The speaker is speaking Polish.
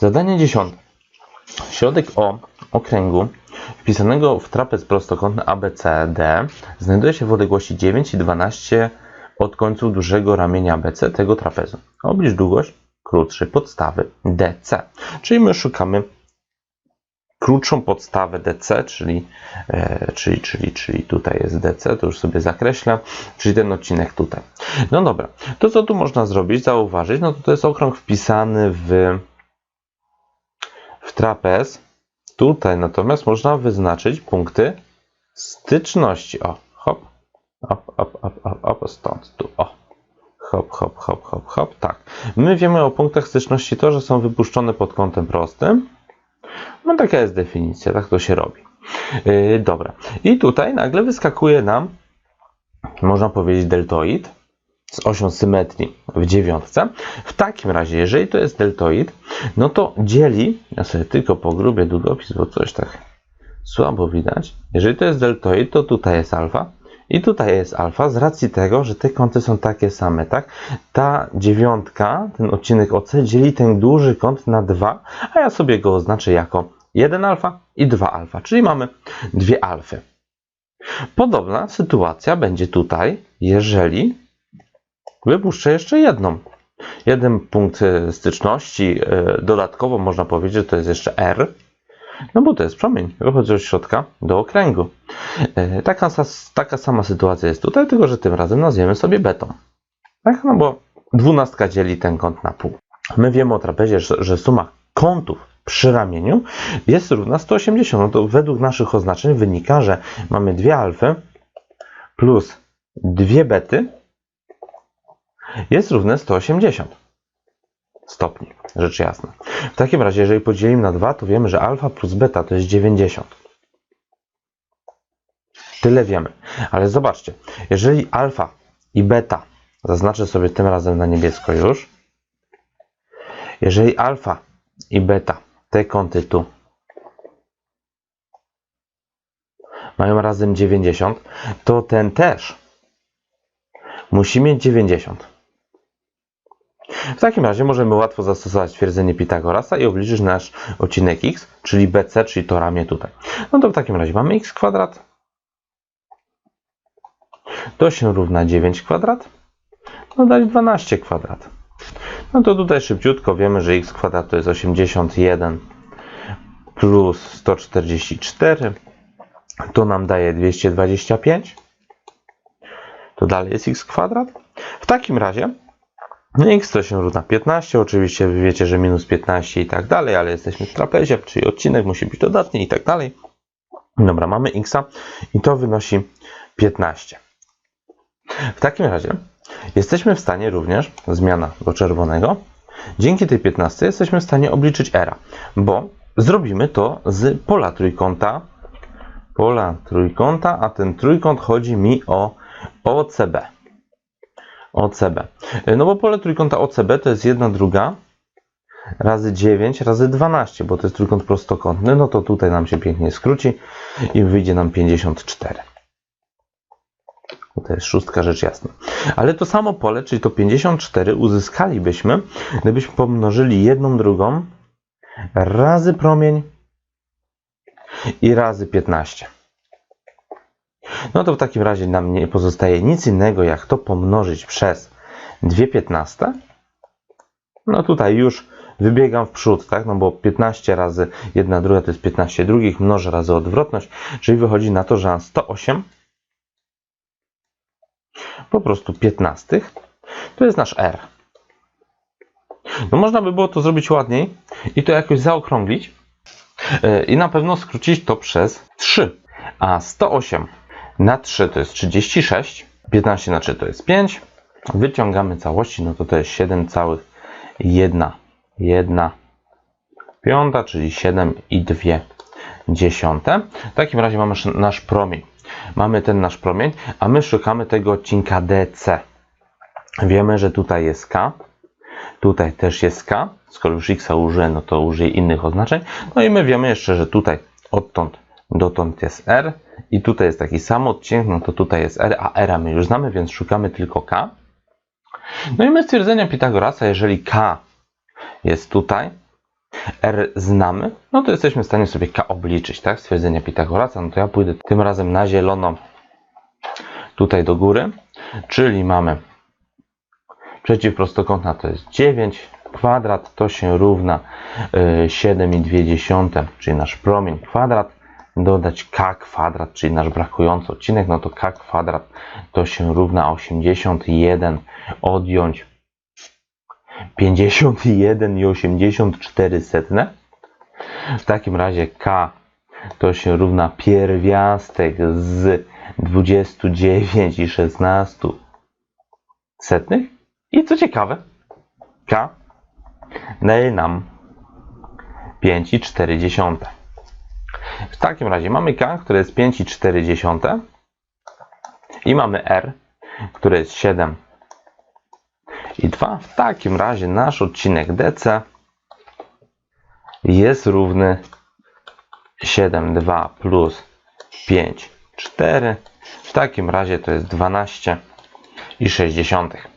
Zadanie dziesiąte. Środek O okręgu wpisanego w trapez prostokątny ABCD znajduje się w odległości 9 i 12 od końców dużego ramienia ABC tego trapezu. Oblicz długość krótszej podstawy DC. Czyli my szukamy krótszą podstawę DC, czyli, e, czyli, czyli, czyli tutaj jest DC, to już sobie zakreślę, czyli ten odcinek tutaj. No dobra, to co tu można zrobić, zauważyć, no to to jest okrąg wpisany w, w trapez. Tutaj natomiast można wyznaczyć punkty styczności. O, hop, hop, hop, hop, hop, hop stąd, tu, o. Hop, hop, hop, hop, hop, tak. My wiemy o punktach styczności to, że są wypuszczone pod kątem prostym. No taka jest definicja, tak to się robi. Yy, dobra. I tutaj nagle wyskakuje nam, można powiedzieć, deltoid z osią symetrii w dziewiątce. W takim razie, jeżeli to jest deltoid, no to dzieli, ja sobie tylko pogrubię długopis, bo coś tak słabo widać. Jeżeli to jest deltoid, to tutaj jest alfa i tutaj jest alfa z racji tego, że te kąty są takie same, tak? Ta dziewiątka, ten odcinek OC dzieli ten duży kąt na 2, a ja sobie go oznaczę jako 1 alfa i 2 alfa, czyli mamy dwie alfy. Podobna sytuacja będzie tutaj, jeżeli wypuszczę jeszcze jedną. Jeden punkt e, styczności, e, dodatkowo można powiedzieć, że to jest jeszcze R, no bo to jest promień, wychodzi od środka do okręgu. E, Taka, taka sama sytuacja jest tutaj, tylko że tym razem nazwiemy sobie beton. Tak? No bo dwunastka dzieli ten kąt na pół. My wiemy o trapezie, że, że suma kątów przy ramieniu jest równa 180. No to według naszych oznaczeń wynika, że mamy dwie alfy plus dwie bety jest równe 180 stopni, rzecz jasna. W takim razie, jeżeli podzielimy na 2, to wiemy, że alfa plus beta to jest 90. Tyle wiemy. Ale zobaczcie, jeżeli alfa i beta, zaznaczę sobie tym razem na niebiesko już, jeżeli alfa i beta, te kąty tu, mają razem 90, to ten też musi mieć 90. W takim razie możemy łatwo zastosować twierdzenie Pitagorasa i obliczyć nasz odcinek x, czyli BC, czyli to ramię tutaj. No to w takim razie mamy x kwadrat. To się równa 9 kwadrat. Dodać 12 kwadrat. No to tutaj szybciutko wiemy, że x kwadrat to jest 81 plus 144. To nam daje 225. To dalej jest x kwadrat. W takim razie no x to się równa 15, oczywiście wy wiecie, że minus 15 i tak dalej, ale jesteśmy w trapezie, czyli odcinek musi być dodatni i tak dalej. Dobra, mamy x i to wynosi 15. W takim razie jesteśmy w stanie również, zmiana do czerwonego, dzięki tej 15 jesteśmy w stanie obliczyć r, bo zrobimy to z pola trójkąta, pola trójkąta, a ten trójkąt chodzi mi o OCB. OCB. No bo pole trójkąta OCB to jest 1 druga razy 9 razy 12, bo to jest trójkąt prostokątny, no to tutaj nam się pięknie skróci i wyjdzie nam 54. Bo To jest szóstka, rzecz jasna. Ale to samo pole, czyli to 54 uzyskalibyśmy, gdybyśmy pomnożyli jedną drugą razy promień i razy 15. No to w takim razie nam nie pozostaje nic innego, jak to pomnożyć przez 2 15. No tutaj już wybiegam w przód, tak? No bo 15 razy 1 druga to jest 15 drugich, mnożę razy odwrotność, czyli wychodzi na to, że mam 108 po prostu 15 to jest nasz R. No można by było to zrobić ładniej i to jakoś zaokrąglić yy, i na pewno skrócić to przez 3. A 108 na 3 to jest 36, 15 na 3 to jest 5. Wyciągamy całości, no to to jest 7,1 1 piąta, czyli 7 i 2 dziesiąte. W takim razie mamy sz- nasz promień. Mamy ten nasz promień, a my szukamy tego odcinka DC. Wiemy, że tutaj jest K, tutaj też jest K. Skoro już X użyję, no to użyję innych oznaczeń. No i my wiemy jeszcze, że tutaj odtąd dotąd jest R i tutaj jest taki sam odcinek, no to tutaj jest R, a R my już znamy, więc szukamy tylko K. No i my stwierdzenia Pitagorasa, jeżeli K jest tutaj, R znamy, no to jesteśmy w stanie sobie K obliczyć, tak? Stwierdzenia Pitagorasa. No to ja pójdę tym razem na zielono tutaj do góry, czyli mamy przeciwprostokątna to jest 9, kwadrat to się równa y, 7,2, czyli nasz promień kwadrat, dodać k kwadrat, czyli nasz brakujący odcinek, no to k kwadrat to się równa 81, odjąć 51,84 setne. W takim razie k to się równa pierwiastek z 29,16 setnych. I co ciekawe, k daje nam 5,4. W takim razie mamy k, które jest 5,4 i mamy r, które jest 7 i 2. W takim razie nasz odcinek DC jest równy 7,2 plus 5,4. W takim razie to jest 12,6.